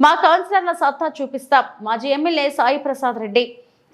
మా కౌన్సిలర్ల సత్తా చూపిస్తాం మాజీ ఎమ్మెల్యే సాయి ప్రసాద్ రెడ్డి.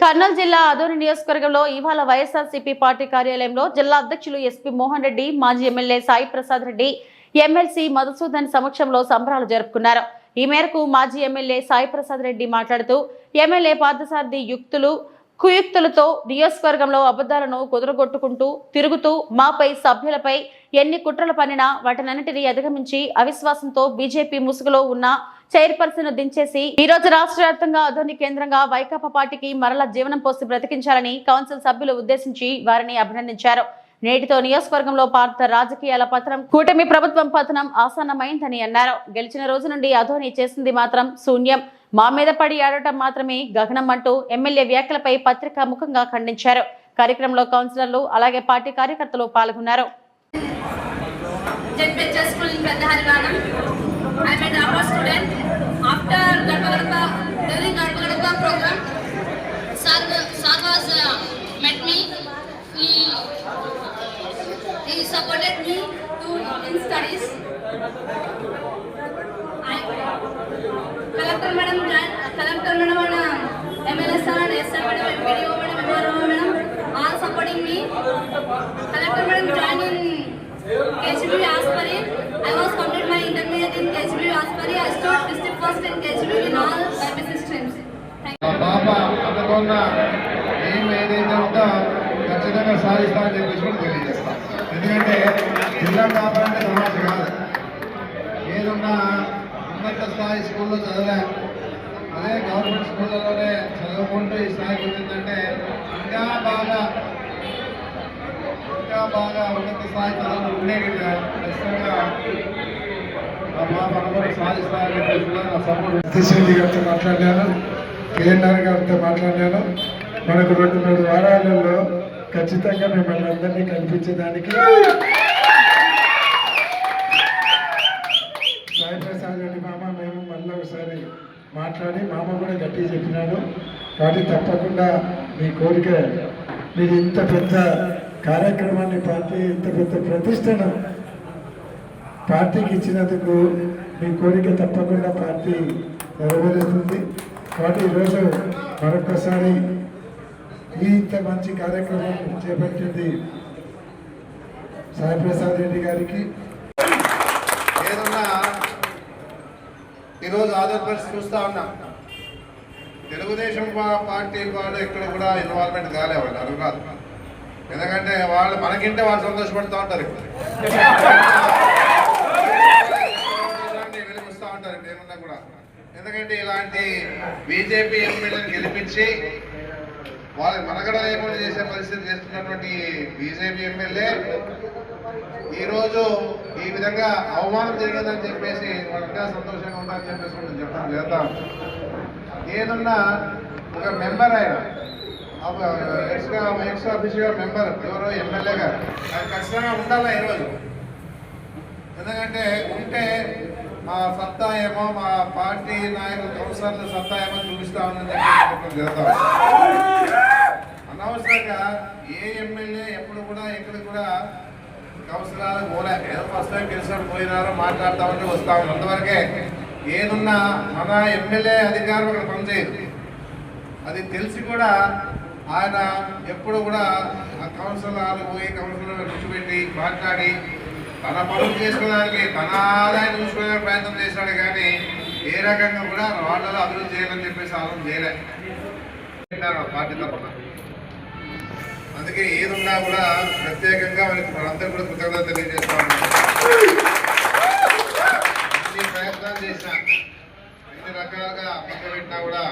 కర్నూలు జిల్లా అదూరి నియోజకవర్గంలో ఇవాళ వైఎస్ఆర్సీపీ పార్టీ కార్యాలయంలో జిల్లా అధ్యక్షులు ఎస్పీ మోహన్ రెడ్డి మాజీ ఎమ్మెల్యే సాయి ప్రసాద్ రెడ్డి ఎమ్మెల్సీ మధుసూదన్ సమక్షంలో సంబరాలు జరుపుకున్నారు. ఈ మేరకు మాజీ ఎమ్మెల్యే సాయి ప్రసాద్ రెడ్డి మాట్లాడుతూ ఎమ్మెల్యే పార్థసారథి యుక్తులు కుయుక్తులతో నియోజకవర్గంలో అబద్ధాలను కుదరగొట్టుకుంటూ తిరుగుతూ మాపై సభ్యులపై ఎన్ని కుట్రలు పనినా వాటినన్నిటినీ అధిగమించి అవిశ్వాసంతో బీజేపీ ముసుగులో ఉన్న చైర్పర్సన్ దించేసి ఈ రోజు రాష్ట్ర వ్యాప్తంగా అధోని కేంద్రంగా వైకాపా పార్టీకి మరల జీవనం పోసి బ్రతికించాలని కౌన్సిల్ సభ్యులు ఉద్దేశించి వారిని అభినందించారు. నేటితో నియోజకవర్గంలో పార్త రాజకీయాల పతనం కూటమి ప్రభుత్వం పతనం ఆసన్నమైందని అన్నారు. గెలిచిన రోజు నుండి అధోని చేసింది మాత్రం శూన్యం. మా మీద పడి ఆడటం మాత్రమే గగనం అంటూ ఎమ్మెల్యే వ్యాఖ్యలపై పత్రికా ముఖంగా ఖండించారు. కార్యక్రమంలో కౌన్సిలర్లు అలాగే పార్టీ కార్యకర్తలు పాల్గొన్నారు. ZPHS school. I'm a dropout student. After Gadpa Gadpa, during Gadpa Gadpa program, sir, sir was uh, met me. He he supported me to in studies. I, collector madam, join- collector madam and MLA sir and SR madam, MPDO madam, MRO madam, all supporting me. Collector madam joined in KGB Aspari. I was KGB Aspari. I stood district first in KGB in all BPC streams. పాప అనుకున్న ఏం ఏదైతే ఉందో ఖచ్చితంగా సాధిస్తామని చెప్పేసి కూడా తెలియజేస్తాం ఎందుకంటే జిల్లా టాపర్ అంటే సమాజం కాదు ఏదున్నా ఉన్నత స్థాయి స్కూల్లో చదివా అదే గవర్నమెంట్ స్కూళ్ళలోనే చదువుకుంటూ ఈ స్థాయికి వచ్చిందంటే ఇంకా బాగా ఇంకా బాగా ఉన్నత స్థాయి చదువులు ఉండేవి ఖచ్చితంగా ఆ సాధిస్తారని గారితో మాట్లాడాను కేఎన్ఆర్ గారితో మాట్లాడాను మనకు రెండు మూడు వారాలలో ఖచ్చితంగా మిమ్మల్ని అందరినీ కనిపించడానికి సాయి ప్రసాద్ రెడ్డి మామ మేము మళ్ళీ ఒకసారి మాట్లాడి మామ కూడా గట్టిగా చెప్పినాడు. కాబట్టి తప్పకుండా మీ కోరిక మీరు ఇంత పెద్ద కార్యక్రమాన్ని పార్టీ ఇంత పెద్ద ప్రతిష్టను పార్టీకి ఇచ్చినందుకు మీ కోరిక తప్పకుండా పార్టీ నెరవేరుస్తుంది కాబట్టి ఈరోజు మరొకసారి ఈ ఇంత మంచి కార్యక్రమం చేపట్టింది సాయి ప్రసాద్ రెడ్డి గారికి. ఏదన్నా ఈరోజు ఆంధ్రప్రదేశ్ చూస్తా ఉన్నాం. తెలుగుదేశం పార్టీ వాళ్ళు ఇక్కడ కూడా ఇన్వాల్వ్మెంట్ కాలే వాళ్ళు అడుగురాదు ఎందుకంటే వాళ్ళు మనకింటే వాళ్ళు సంతోషపడుతూ ఉంటారు ఇప్పుడు ఇలాంటి వెలిగిస్తూ ఉంటారు ఏమన్నా కూడా. ఎందుకంటే ఇలాంటి బీజేపీ ఎంపీలను గెలిపించి వాళ్ళ మనగడ లేకుండా చేసే పరిస్థితి చేస్తున్నటువంటి బీజేపీ ఎమ్మెల్యే ఈ రోజు ఈ విధంగా అవమానం జరిగిందని చెప్పేసి వాళ్ళు ఇంకా సంతోషంగా ఉండాలని చెప్పేసి మనం చెప్పడం లేదా ఏదన్నా ఒక మెంబర్ ఆయన ఎక్స్ట్రా ఎక్స్ ఆఫీషియల్ మెంబర్ ఎవరో ఎమ్మెల్యే గారు అది ఖచ్చితంగా ఉండాలా ఈరోజు? ఎందుకంటే ఉంటే మా సత్తా ఏమో మా పార్టీ నాయకులు కౌన్సిలర్ల సత్తా ఏమో చూపిస్తామని చెప్పి జరుగుతాం అనవసరంగా ఏ ఎమ్మెల్యే ఎప్పుడు కూడా ఎక్కడ కూడా కౌన్సిలర్ పోలే. ఏదో ఫస్ట్ టైం గెలిచినట్టు పోయినారో మాట్లాడుతూ వస్తా ఉన్నాం అంతవరకే ఏదున్నా మన ఎమ్మెల్యే అధికారం అక్కడ పనిచేయదు. అది తెలిసి కూడా ఆయన ఎప్పుడు కూడా ఆ కౌన్సిలర్ పోయి కౌన్సిలర్ కూర్చోబెట్టి మాట్లాడి తన పనులు చేసుకోవడానికి తన ఆదాయం చూసుకునే ప్రయత్నం చేశాడు కానీ ఏ రకంగా కూడా వాళ్ళలో అభివృద్ధి చేయాలని చెప్పేసి ఆలోచన చేయలే. పార్టీ తరఫున. అందుకే ఏదున్నా కూడా ప్రత్యేకంగా మనకి మనందరూ కూడా కృతజ్ఞత తెలియజేస్తాం అన్ని ప్రయత్నాలు చేసిన అన్ని రకాలుగా పక్క పెట్టినా కూడా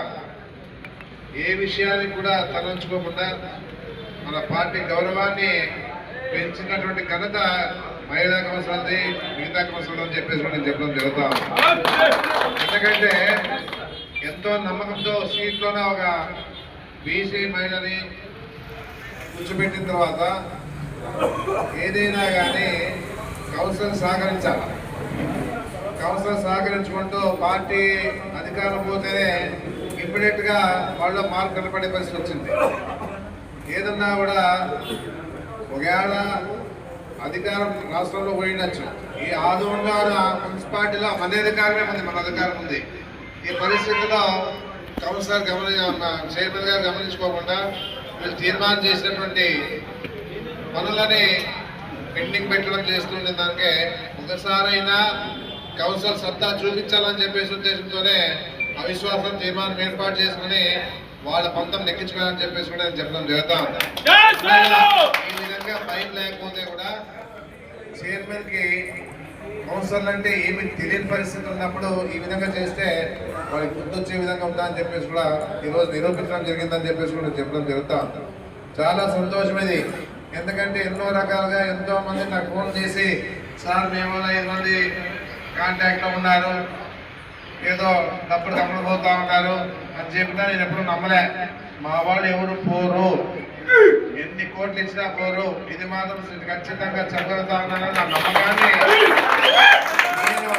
ఏ విషయాన్ని కూడా తలంచుకోకుండా మన పార్టీ గౌరవాన్ని పెంచినటువంటి ఘనత మహిళా కౌన్సిలర్ది మిగతా కౌన్సిలర్ అని చెప్పేసి మనం చెప్పడం జరుగుతా ఎందుకంటే ఎంతో నమ్మకంతో సీట్లోనే ఒక బీసీ మహిళని కూర్చోబెట్టిన తర్వాత ఏదైనా కానీ కౌన్సిల్ సహకరించాలి. కౌన్సిల్ సహకరించుకుంటూ పార్టీ అధికారం పోతేనే ఇమ్మీడియట్గా వాళ్ళ మార్పు కనపడే పరిస్థితి వచ్చింది. ఏదన్నా కూడా ఒకవేళ అధికారం రాష్ట్రంలో పోయిండొచ్చు. ఈ ఆదోళన మున్సిపాలిటీలో మన అధికారమే ఉంది మన అధికారం ఉంది. ఈ పరిస్థితిలో కౌన్సిలర్ గమని చైర్మన్ గారు గమనించుకోకుండా వీళ్ళు తీర్మానం చేసినటువంటి పనులని పెండింగ్ పెట్టడం చేస్తుండే దానికే ఒకసారైనా కౌన్సిల్ సత్తా చూపించాలని చెప్పేసి ఉద్దేశంతోనే అవిశ్వాసం తీర్మానం ఏర్పాటు చేసుకుని వాళ్ళ పంతం నెక్కించుకోవాలని చెప్పేసి కూడా నేను చెప్పడం జరుగుతాం ఈ పైప్ లేకపోతే కూడా చైర్మన్కి కి అంటే ఏమి తెలియని పరిస్థితి ఉన్నప్పుడు ఈ విధంగా చేస్తే వాళ్ళకి గుర్తొచ్చే విధంగా ఉందా అని చెప్పేసి కూడా ఈరోజు నిరూపించడం జరిగిందని చెప్పేసి కూడా చెప్పడం జరుగుతా చాలా సంతోషం ఇది ఎందుకంటే ఎన్నో రకాలుగా ఎంతో మంది నాకు ఫోన్ చేసి సార్ మేము ఐదు మంది ఉన్నారు. ఏదో డబ్బులు తమ్ముడు పోతా ఉన్నారు. అని చెప్పినా నేను ఎప్పుడు నమ్మలే. మా వాళ్ళు ఎవరు పోరు. ఎన్ని కోట్లు ఇచ్చినా పోరు. ఇది మాత్రం ఖచ్చితంగా చెప్పగలుగుతా ఉన్నానని నా నమ్మకాన్ని. నేను